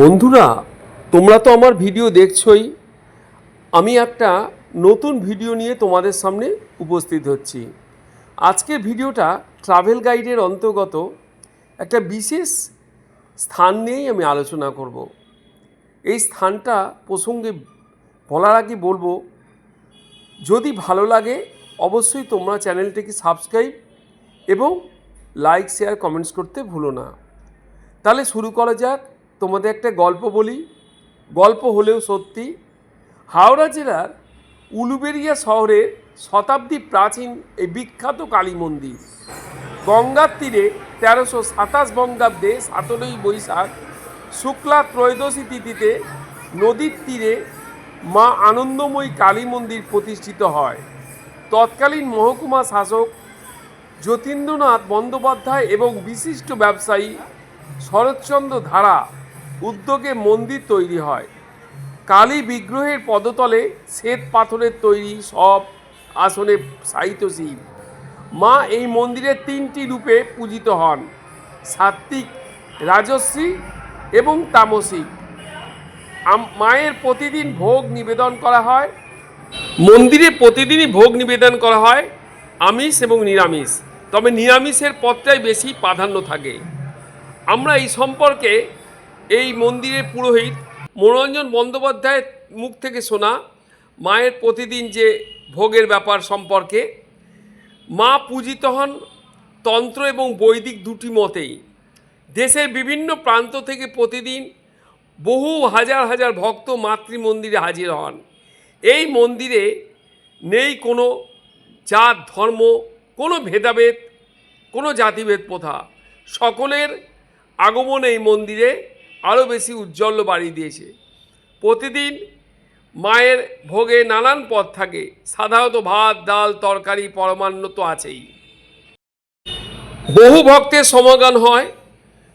বন্ধুরা, তোমরা তো আমার ভিডিও দেখছোই। আমি একটা নতুন ভিডিও নিয়ে তোমাদের সামনে উপস্থিত হচ্ছি। আজকের ভিডিওটা ট্রাভেল গাইডের অন্তর্গত একটা বিশেষ স্থান নিয়েই আমি আলোচনা করব। এই স্থানটা প্রসঙ্গে বলার আগে বলব, যদি ভালো লাগে অবশ্যই তোমরা চ্যানেলটিকে সাবস্ক্রাইব এবং লাইক, শেয়ার, কমেন্টস করতে ভুলো না। তাহলে শুরু করা যাক তোমাদের একটা গল্প বলি। গল্প হলেও সত্যি। হাওড়া জেলার উলুবেরিয়া শহরের শতাব্দী প্রাচীন এই বিখ্যাত কালী মন্দির। গঙ্গার তীরে তেরোশো সাতাশ বঙ্গাব্দে সাতই বৈশাখ শুক্লা ত্রয়োদশী তিথিতে নদীর তীরে মা আনন্দময়ী কালী মন্দির প্রতিষ্ঠিত হয়। তৎকালীন মহকুমা শাসক যতীন্দ্রনাথ বন্দ্যোপাধ্যায় এবং বিশিষ্ট ব্যবসায়ী শরৎচন্দ্র ধারা উদ্যোগে মন্দির তৈরি হয়। কালী বিগ্রহের পদতলে শ্বেত পাথরের তৈরি সব আসনে সাহিত্য শিব মা এই মন্দিরের তিনটি রূপে পূজিত হন সাত্ত্বিক রাজশ্রী এবং তামসিক মায়ের প্রতিদিন ভোগ নিবেদন করা হয়। মন্দিরে প্রতিদিনই ভোগ নিবেদন করা হয়, আমিষ এবং নিরামিষ। তবে নিরামিষের পথটাই বেশি প্রাধান্য থাকে। আমরা এই সম্পর্কে এই মন্দিরের পুরোহিত মনোরঞ্জন বন্দ্যোপাধ্যায়ের মুখ থেকে শোনা, মায়ের প্রতিদিন যে ভোগের ব্যাপার সম্পর্কে। মা পূজিত হন তন্ত্র এবং বৈদিক দুটি মতেই। দেশের বিভিন্ন প্রান্ত থেকে প্রতিদিন বহু হাজার হাজার ভক্ত মাতৃ মন্দিরে হাজির হন। এই মন্দিরে নেই কোনো জাত, ধর্ম, কোনো ভেদাভেদ, কোনো জাতিভেদ প্রথা। সকলের আগমন এই মন্দিরে আরও বেশি উজ্জ্বল বাড়িয়ে দিয়েছে। প্রতিদিন মায়ের ভোগে নানান পদ থাকে। সাধারণত ভাত, ডাল, তরকারি পরমান্ন তো আছেই। বহু ভক্তের সমাগম হয়।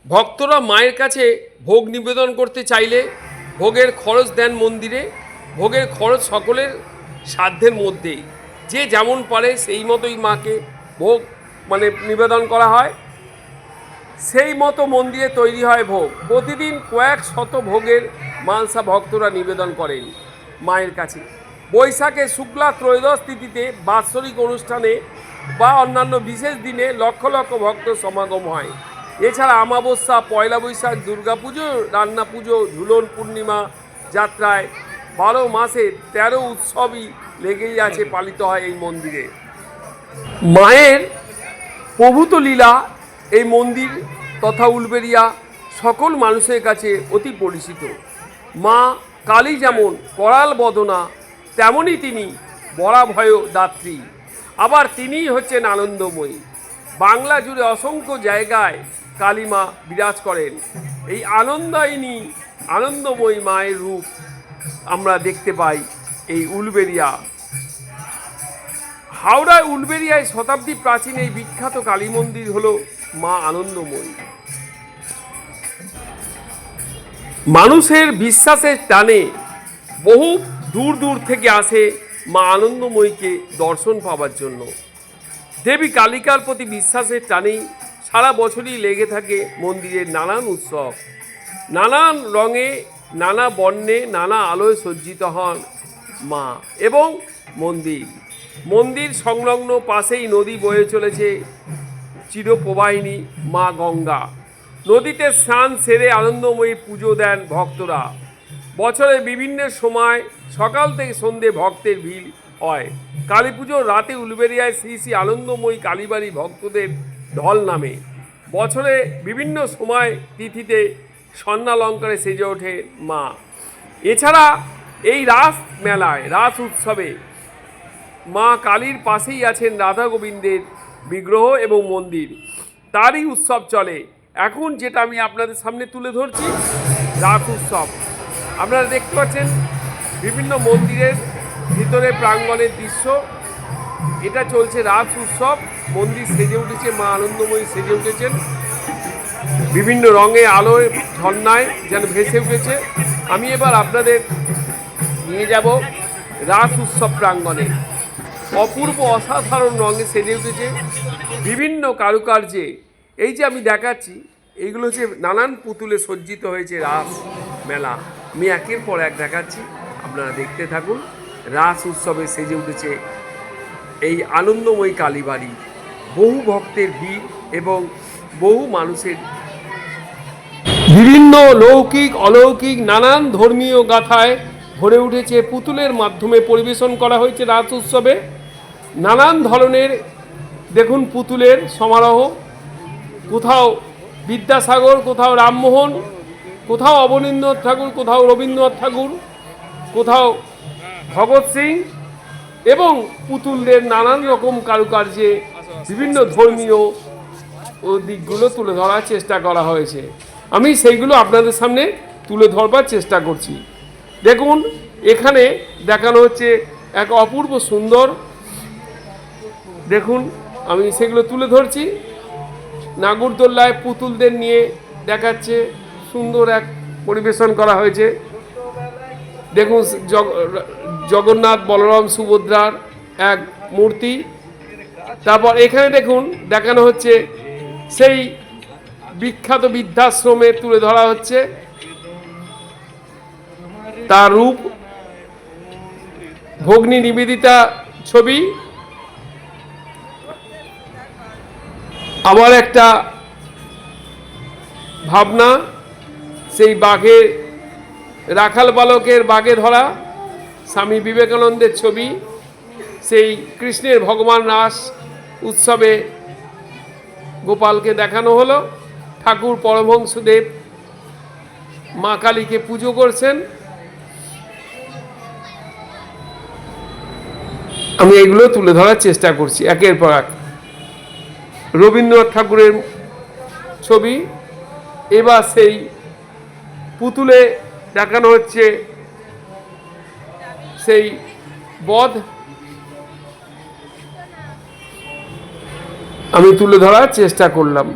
ভক্তরা মায়ের কাছে ভোগ নিবেদন করতে চাইলে ভোগের খরচ দেন মন্দিরে। ভোগের খরচ সকলের সাধ্যের মধ্যেই। যে যেমন পারে সেই মতোই মাকে ভোগ মানে নিবেদন করা হয়। সেই মতো মন্দিরে তৈরি হয় ভোগ। প্রতিদিন কয়েক শত ভোগের মানসা ভক্তরা নিবেদন করেন মায়ের কাছে। বৈশাখে শুক্লা ত্রয়োদশ তিথিতে বাৎসরিক অনুষ্ঠানে বা অন্যান্য বিশেষ দিনে লক্ষ লক্ষ ভক্ত সমাগম হয়। এছাড়া আমাবস্যা পয়লা বৈশাখ, দুর্গাপুজো, রান্না পুজো, ঝুলন পূর্ণিমা যাত্রায় বারো মাসে তেরো উৎসবই লেগেই আছে পালিত হয় এই মন্দিরে। মায়ের প্রভূত লীলা এই মন্দির তথা উলবেরিয়া সকল মানুষের কাছে অতি পরিচিত। মা কালী যেমন করাল বদনা তেমনই তিনি বরাভয় দাত্রী। আবার তিনিই হচ্ছেন আনন্দময়ী। বাংলা জুড়ে অসংখ্য জায়গায় কালীমা বিরাজ করেন। এই আনন্দায়িনী, আনন্দময়ী মায়ের রূপ আমরা দেখতে পাই এই উলবেরিয়া। হাওড়ায় উলবেরিয়ায় শতাব্দী প্রাচীন এই বিখ্যাত কালী মন্দির হল মা আনন্দময়ী। মানুষের বিশ্বাসের টানে বহু দূর দূর থেকে আসে মা আনন্দময়ীকে দর্শন পাওয়ার জন্য। দেবী কালিকার প্রতি বিশ্বাসের টানেই সারা বছরই লেগে থাকে মন্দিরের নানান উৎসব। নানান রঙে, নানা বর্ণে, নানা আলোয় সজ্জিত হন মা এবং মন্দির। মন্দির সংলগ্ন পাশেই নদী বয়ে চলেছে চিরপ্রবাহিনী মা গঙ্গা। নদীতে স্নান সেরে আনন্দময়ী পুজো দেন ভক্তরা। বছরের বিভিন্ন সময় সকাল থেকে সন্ধে ভক্তের ভিড় হয়। কালী পুজোর রাতে উলবেরিয়ায় শ্রী শ্রী আনন্দময়ী কালীবাড়ি ভক্তদের ঢল নামে। বছরে বিভিন্ন সময় তিথিতে স্বর্ণালঙ্কারে সেজে ওঠে মা। এছাড়া এই রাস মেলায়, রাস উৎসবে মা কালীর পাশেই আছেন রাধা গোবিন্দের বিগ্রহ এবং মন্দির। তারই উৎসব চলে। এখন যেটা আমি আপনাদের সামনে তুলে ধরছি রাত উৎসব। আপনারা দেখতে পাচ্ছেন বিভিন্ন মন্দিরের ভিতরে প্রাঙ্গণের দৃশ্য। এটা চলছে রাত উৎসব। মন্দির সেজে উঠেছে, মা আনন্দময়ী সেজে উঠেছেন। বিভিন্ন রঙে আলোয় ঝর্ণায় যেন ভেসে উঠেছে। আমি এবার আপনাদের নিয়ে যাব রাস উৎসব প্রাঙ্গণে। অপূর্ব অসাধারণ রঙে সেজে উঠেছে, বিভিন্ন কারুকার্যে। এই যে আমি দেখাচ্ছি, এইগুলো হচ্ছে নানান পুতুলে সজ্জিত হয়েছে রাস মেলা। আমি একের পর এক দেখাচ্ছি, আপনারা দেখতে থাকুন, রাস উৎসবে সেজে উঠেছে এই আনন্দময়ী কালীবাড়ি। বহু ভক্তের ভিড় এবং বহু মানুষের বিভিন্ন লৌকিক, অলৌকিক, নানান ধর্মীয় গাথায় ভরে উঠেছে। পুতুলের মাধ্যমে পরিবেশন করা হয়েছে রাস উৎসবে। নানান ধরনের, দেখুন পুতুলের সমারোহ, কোথাও বিদ্যাসাগর, কোথাও রামমোহন, কোথাও অবনীন্দ্রনাথ ঠাকুর, কোথাও রবীন্দ্রনাথ ঠাকুর, কোথাও ভগৎ সিং এবং পুতুলদের নানান রকম কারুকার্যে বিভিন্ন ধর্মীয় ও দিকগুলো তুলে ধরার চেষ্টা করা হয়েছে। আমি সেইগুলো আপনাদের সামনে তুলে ধরবার চেষ্টা করছি। দেখুন, এখানে দেখানো হচ্ছে এক অপূর্ব সুন্দর দেখুন, আমি সেগুলো তুলে ধরছি। নাগরদোল্লায় পুতুলদের নিয়ে দেখাচ্ছে, সুন্দর এক পরিবেশন করা হয়েছে। দেখুন জগন্নাথ বলরাম সুভদ্রার এক মূর্তি। তারপর এখানে দেখুন, দেখানো হচ্ছে সেই বিখ্যাত বৃদ্ধাশ্রমে তুলে ধরা হচ্ছে। তার রূপ, ভগ্নী নিবেদিতা ছবি। আবার একটা ভাবনা, সেই বাঘের রাখাল বালকের বাঘে ধরা, স্বামী বিবেকানন্দের ছবি, সেই কৃষ্ণের ভগবান রাস উৎসবে গোপালকে দেখানো হলো। ঠাকুর পরমহংসদেব মা কালীকে পুজো করছেন। আমি এগুলো তুলে ধরার চেষ্টা করছি, একের পর এক। রবীন্দ্রনাথ ঠাকুরের ছবি। এবার সেই পুতুলে দেখানো হচ্ছে সেই বধ। আমি তুলে ধরার চেষ্টা করলাম।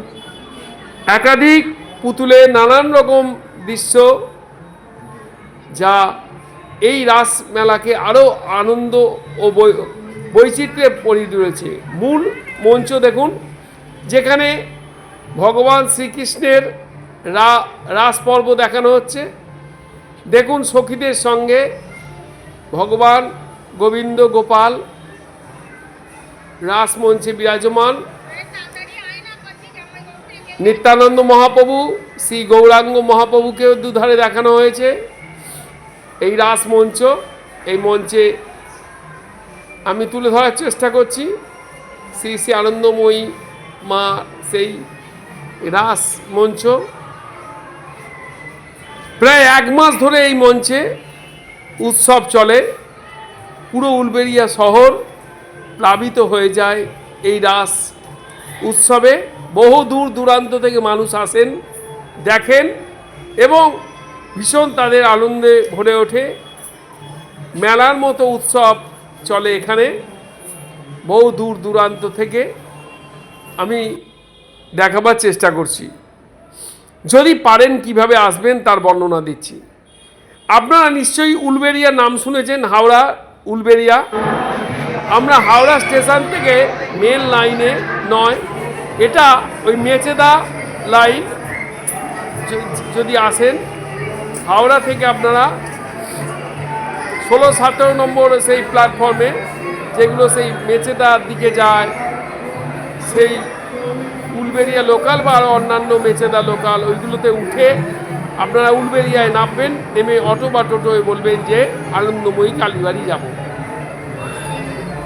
একাধিক পুতুলে নানান রকম দৃশ্য যা এই রাস মেলাকে আরও আনন্দ ও বৈচিত্র্যে পরিণত রয়েছে মূল মঞ্চ দেখুন। যেখানে ভগবান শ্রীকৃষ্ণের রাস পর্ব দেখানো হচ্ছে। দেখুন সখীদের সঙ্গে ভগবান গোবিন্দ গোপাল রাস মঞ্চে বিরাজমান, নিত্যানন্দ মহাপ্রভু, শ্রী গৌরাঙ্গ মহাপ্রভুকেও দুধারে দেখানো হয়েছে। এই রাস মঞ্চ এই মঞ্চে আমি তুলে ধরার চেষ্টা করছি। শ্রী শ্রী আনন্দময়ী মা সেই রাস মঞ্চ। প্রায় এক মাস ধরে এই মঞ্চে উৎসব চলে। পুরো উলবেড়িয়া শহর প্লাবিত হয়ে যায় এই রাস উৎসবে। বহু দূর দূরান্ত থেকে মানুষ আসেন, দেখেন এবং ভীষণ তাদের আনন্দে ভরে ওঠে। মেলার মতো উৎসব চলে এখানে। বহু দূর দূরান্ত থেকে আমি দেখাবার চেষ্টা করছি। যদি পারেন কীভাবে আসবেন তার বর্ণনা দিচ্ছি। আপনারা নিশ্চয়ই উলবেরিয়া নাম শুনেছেন, হাওড়া, উলবেরিয়া। আমরা হাওড়া স্টেশন থেকে মেন লাইনে নয়, এটা ওই মেচেদা লাইন যদি আসেন, হাওড়া থেকে আপনারা ষোলো, সতেরো নম্বর সেই প্ল্যাটফর্মে যেগুলো সেই মেচেদার দিকে যায় সেই উলবেরিয়া লোকাল বা আরও অন্যান্য মেচেদা লোকাল ওইগুলোতে উঠে আপনারা উলবেরিয়ায় নামবেন, নেমে অটো বা টোটোয় বলবেন যে, আনন্দময়ী কালীবাড়ি যাব।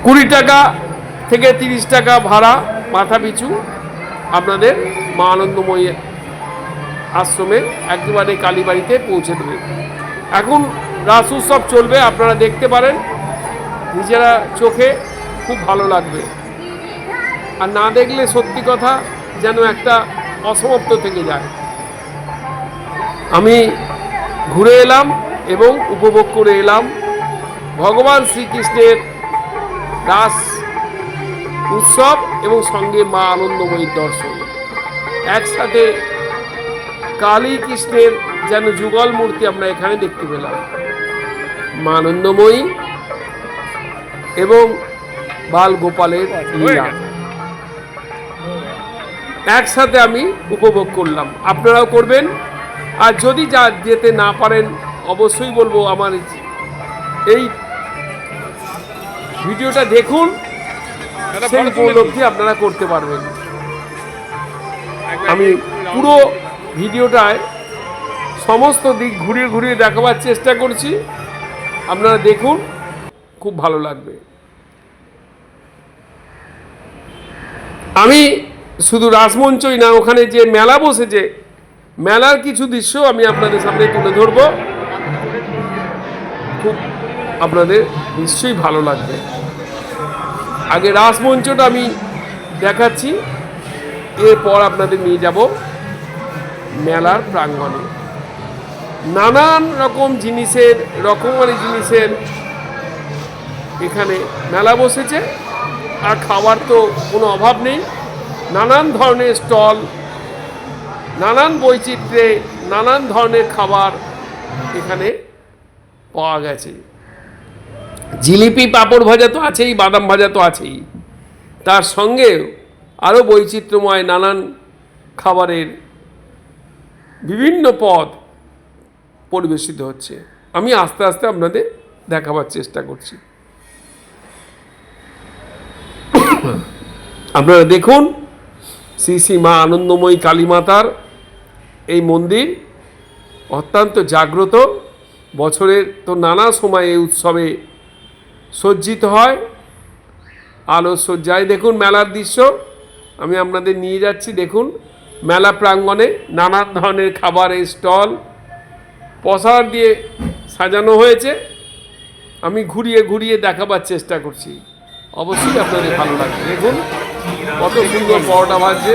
কুড়ি টাকা থেকে তিরিশ টাকা ভাড়া, মাথা পিছু আপনাদের মা আনন্দময়ী আশ্রমে একেবারে কালীবাড়িতে পৌঁছে দেবে। এখন রাস উৎসব চলবে, আপনারা দেখতে পারেন। নিজেরা চোখে খুব ভালো লাগবে। আর না দেখলে সত্যি কথা যেন একটা অসমাপ্ত থেকে যায়। আমি ঘুরে এলাম এবং উপভোগ করে এলাম। ভগবান শ্রীকৃষ্ণের রাস উৎসব এবং সঙ্গে মা আনন্দময়ীর দর্শন। একসাথে কালী কৃষ্ণের যেন যুগল মূর্তি আমরা এখানে দেখতে পেলাম। মা আনন্দময়ী এবং বাল গোপালের লীলা। একসাথে আমি উপভোগ করলাম। আপনারাও করবেন। আর যদি যা যেতে না পারেন অবশ্যই বলব আমার এই ভিডিওটা দেখুন। সেই উপলব্ধি আপনারা করতে পারবেন। আমি পুরো ভিডিওটায় সমস্ত দিক ঘুরিয়ে ঘুরিয়ে দেখাবার চেষ্টা করছি। আপনারা দেখুন খুব ভালো লাগবে। আমি শুধু রাসমঞ্চই না, ওখানে যে মেলা বসেছে, মেলার কিছু দৃশ্য আমি আপনাদের সামনে তুলে ধরবো। খুব আপনাদের নিশ্চয়ই ভালো লাগবে। আগে রাসমঞ্চটা আমি দেখাচ্ছি, এরপর আপনাদের নিয়ে যাব মেলার প্রাঙ্গণে। নানান রকম জিনিসের, রকমারি জিনিসের এখানে মেলা বসেছে, আর খাবার তো কোনো অভাব নেই। নানান ধরনের স্টল, নানান বৈচিত্র্যে, নানান ধরনের খাবার এখানে পাওয়া গেছে। জিলিপি পাঁপড় ভাজা তো আছেই, বাদাম ভাজা তো আছেই। তার সঙ্গে আরও বৈচিত্র্যময় নানান খাবারের বিভিন্ন পদ পরিবেশিত হচ্ছে। আমি আস্তে আস্তে আপনাদের দেখাবার চেষ্টা করছি। আপনারা দেখুন শ্রী শ্রী মা আনন্দময়ী কালী মাতার এই মন্দির অত্যন্ত জাগ্রত। বছরের তো নানা সময় এই উৎসবে সজ্জিত হয়। আলো সজ্জায় দেখুন মেলার দৃশ্য। আমি আপনাদের নিয়ে যাচ্ছি, দেখুন মেলা প্রাঙ্গণে নানান ধরনের খাবারের স্টল পসার দিয়ে সাজানো হয়েছে। আমি ঘুরিয়ে ঘুরিয়ে দেখাবার চেষ্টা করছি। অবশ্যই আপনাদের ভালো লাগবে। দেখুন কত সুন্দর পরোটা ভাজছে।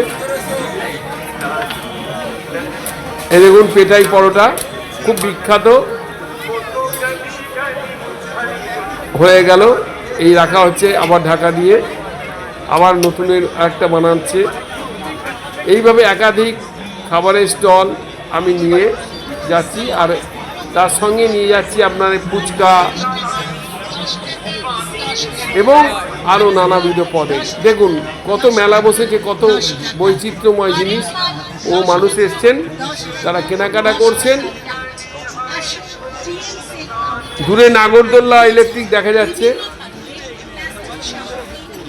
এই দেখুন পেটাই পরোটা, খুব বিখ্যাত। হয়ে গেল। এই রাখা হচ্ছে আবার ঢাকা দিয়ে। আবার নতুনের একটা বানাচ্ছে। এইভাবে একাধিক খাবারের স্টল আমি নিয়ে যাচ্ছি আর তার সঙ্গে নিয়ে যাচ্ছি আপনার ফুচকা। এবং আরও নানাবিধ পদে। দেখুন, কত মেলা বসেছে, কত বৈচিত্র্যময় জিনিস। ও মানুষ এসছেন, তারা কেনাকাটা করছেন। দূরে নাগরদোল্লা ইলেকট্রিক দেখা যাচ্ছে।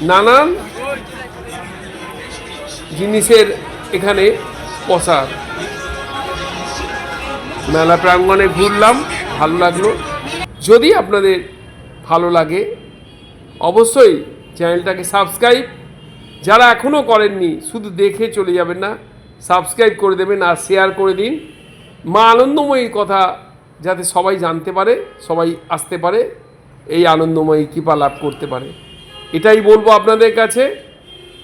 নানান জিনিসের এখানে পসার মেলা প্রাঙ্গণে ঘুরলাম, ভালো লাগল। যদি আপনাদের ভালো লাগে অবশ্যই চ্যানেলটাকে সাবস্ক্রাইব। যারা এখনও করেননি, শুধু দেখে চলে যাবেন না, সাবস্ক্রাইব করে দেবেন আর শেয়ার করে দিন। মা আনন্দময়ীর কথা যাতে সবাই জানতে পারে, সবাই আসতে পারে, এই আনন্দময়ী কৃপা লাভ করতে পারে। এটাই বলব আপনাদের কাছে।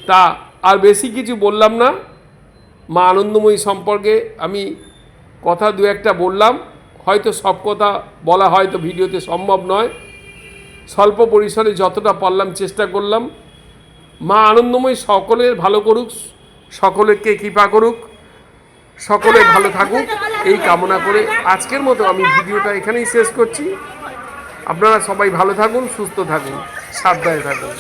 তা আর বেশি কিছু বললাম না। মা আনন্দময়ী সম্পর্কে আমি কথা দু একটা বললাম। হয়তো সব কথা বলা হয়তো ভিডিওতে সম্ভব নয়। স্বল্প পরিসরে যতটা পারলাম চেষ্টা করলাম। মা আনন্দময় সকলের ভালো করুক সকলেরকে কৃপা করুক, সকলে ভালো থাকুক, এই কামনা করে আজকের মতো আমি ভিডিওটা এখানেই শেষ করছি। আপনারা সবাই ভালো থাকুন, সুস্থ থাকুন, সাবধানে থাকুন।